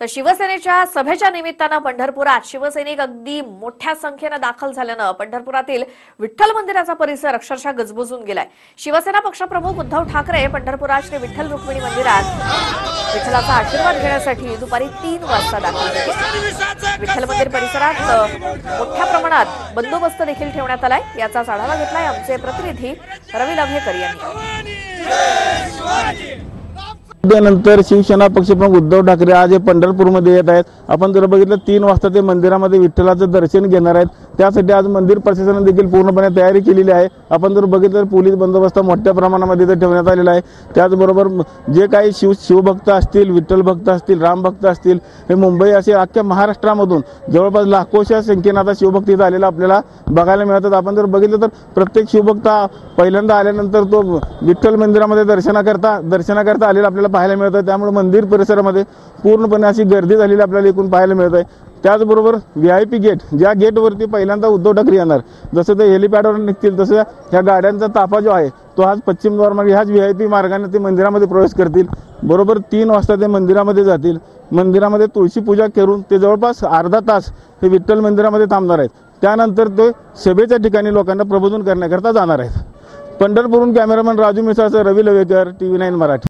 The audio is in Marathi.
तर शिवसेनेच्या सभेच्या निमित्तानं पंढरपुरात शिवसैनिक अगदी मोठ्या संख्येनं दाखल झाल्यानं पंढरपुरातील विठ्ठल मंदिराचा परिसर अक्षरशः गजबजून गेलाय. शिवसेना पक्षप्रमुख उद्धव ठाकरे पंढरपुरात श्री विठ्ठल रुक्मिणी मंदिरात विठ्ठलाचा आशीर्वाद घेण्यासाठी दुपारी तीन वाजता दाखल झाले. विठ्ठल मंदिर परिसरात मोठ्या प्रमाणात बंदोबस्त देखील ठेवण्यात आलाय. याचाच आढावा घेतलाय आमचे प्रतिनिधी रवी लव्हेकर यांनी. त्यानंतर शिवसेना पक्षप्रमुख उद्धव ठाकरे आज हे पंढरपूरमध्ये येत आहेत. आपण जर बघितलं तीन वाजता ते मंदिरामध्ये विठ्ठलाचं दर्शन घेणार आहेत. त्यासाठी आज मंदिर प्रशासनाने देखील पूर्णपणे तयारी केलेली आहे. आपण जर बघितलं तर पोलीस बंदोबस्त मोठ्या प्रमाणामध्ये इथे ठेवण्यात आलेला आहे. त्याचबरोबर जे काही शिव शिवभक्त असतील विठ्ठल भक्त असतील रामभक्त असतील हे मुंबई असे अख्ख्या महाराष्ट्रामधून जवळपास लाखोच्या संख्येनं आता शिवभक्त इथं आलेला आपल्याला बघायला मिळतात. आपण जर बघितलं तर प्रत्येक शिवभक्त पहिल्यांदा आल्यानंतर तो विठ्ठल मंदिरामध्ये दर्शनाकरता दर्शनाकरता आलेला आपल्याला पाहायला मिळतं त्यामुळे मंदिर परिसरामध्ये पूर्णपणे अशी गर्दी झालेली आपल्याला एकूण पाहायला मिळत आहे त्याचबरोबर व्ही आय पी गेट ज्या गेटवरती पहिल्यांदा उद्धव ठाकरे येणार जसं ते हेलिपॅडवर निघतील तसं ह्या गाड्यांचा ताफा जो आहे तो आज पश्चिम द्वारमार्गे ह्याच व्ही आय पी मार्गाने ते मंदिरामध्ये प्रवेश करतील. बरोबर तीन वाजता ते मंदिरामध्ये जातील. मंदिरामध्ये तुळशी पूजा करून ते जवळपास अर्धा तास हे विठ्ठल मंदिरामध्ये थांबणार आहेत. त्यानंतर ते सभेच्या ठिकाणी लोकांना प्रबोधन करण्याकरता जाणार आहेत. पंढरपूरहून cameraman Raju मिसाळचं Ravi Lavekar T V nine Marathi.